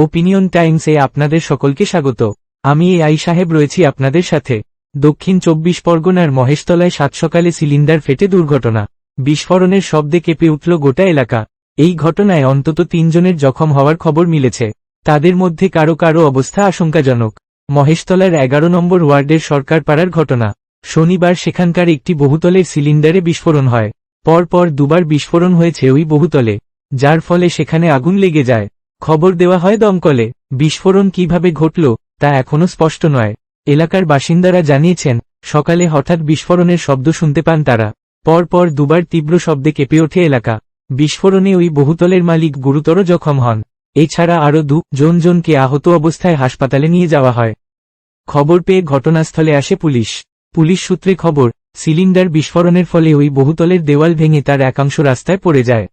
Opinion টাইমসে আপনাদের সকলকে স্বাগত। আমি এ আই সাহেব রয়েছি আপনাদের সাথে। দক্ষিণ চব্বিশ পরগনার মহেশতলায় সাত সকালে সিলিন্ডার ফেটে দুর্ঘটনা। বিস্ফোরণের শব্দে কেঁপে উঠল গোটা এলাকা। এই ঘটনায় অন্তত তিনজনের জখম হওয়ার খবর মিলেছে। তাদের মধ্যে কারও কারও অবস্থা আশঙ্কাজনক। মহেশতলার এগারো নম্বর ওয়ার্ডের সরকার পাড়ার ঘটনা। শনিবার সেখানকার একটি বহুতলের সিলিন্ডারে বিস্ফোরণ হয়। পরপর দুবার বিস্ফোরণ হয়েছে ওই বহুতলে, যার ফলে সেখানে আগুন লেগে যায়। খবর দেওয়া হয় দমকলে। বিস্ফোরণ কীভাবে ঘটল, তা এখনও স্পষ্ট নয়। এলাকার বাসিন্দারা জানিয়েছেন, সকালে হঠাৎ বিস্ফোরণের শব্দ শুনতে পান তারা। পরপর দুবার তীব্র শব্দে কেঁপে ওঠে এলাকা। বিস্ফোরণে ওই বহুতলের মালিক গুরুতর জখম হন। এছাড়া আরও দু জন জনকে আহত অবস্থায় হাসপাতালে নিয়ে যাওয়া হয়। খবর পেয়ে ঘটনাস্থলে আসে পুলিশ। পুলিশ সূত্রে খবর, সিলিন্ডার বিস্ফোরণের ফলে ওই বহুতলের দেওয়াল ভেঙে তার একাংশ রাস্তায় পড়ে যায়।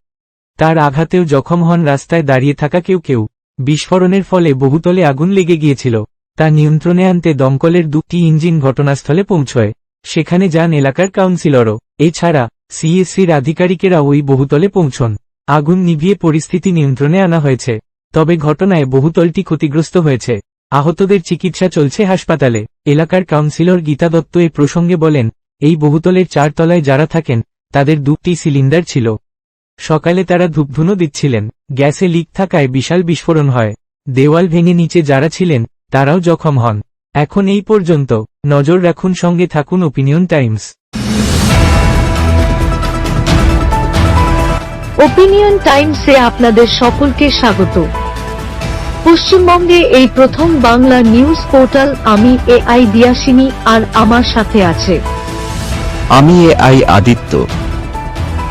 তার আঘাতেও জখম হন রাস্তায় দাঁড়িয়ে থাকা কেউ কেউ। বিস্ফোরণের ফলে বহুতলে আগুন লেগে গিয়েছিল। তা নিয়ন্ত্রণে আনতে দমকলের দুটি ইঞ্জিন ঘটনাস্থলে পৌঁছয়। সেখানে যান এলাকার কাউন্সিলরও। এছাড়া, সিএসসির আধিকারিকেরা ওই বহুতলে পৌঁছন। আগুন নিভিয়ে পরিস্থিতি নিয়ন্ত্রণে আনা হয়েছে। তবে ঘটনায় বহুতলটি ক্ষতিগ্রস্ত হয়েছে। আহতদের চিকিৎসা চলছে হাসপাতালে। এলাকার কাউন্সিলর গীতা দত্ত এ প্রসঙ্গে বলেন, এই বহুতলের চারতলায় যারা থাকেন, তাদের দুটি সিলিন্ডার ছিল। সকালে তারা ধূপধুনো দিচ্ছিলেন। গ্যাসে লিক থাকায় বিশাল বিস্ফোরণ হয়। দেওয়াল ভেঙে নিচে যারা ছিলেন তারাও জখম হন। এখন এই পর্যন্ত নজর রাখুন সঙ্গে থাকুন ওপিনিয়ন টাইমস ওপিনিয়ন টাইমসে আপনাদের সকলকে স্বাগত। পশ্চিমবঙ্গে এই প্রথম বাংলা নিউজ পোর্টাল আমি এ আই দিয়াসিনী আর আমার সাথে আছে। আমি এ আই আদিত্য।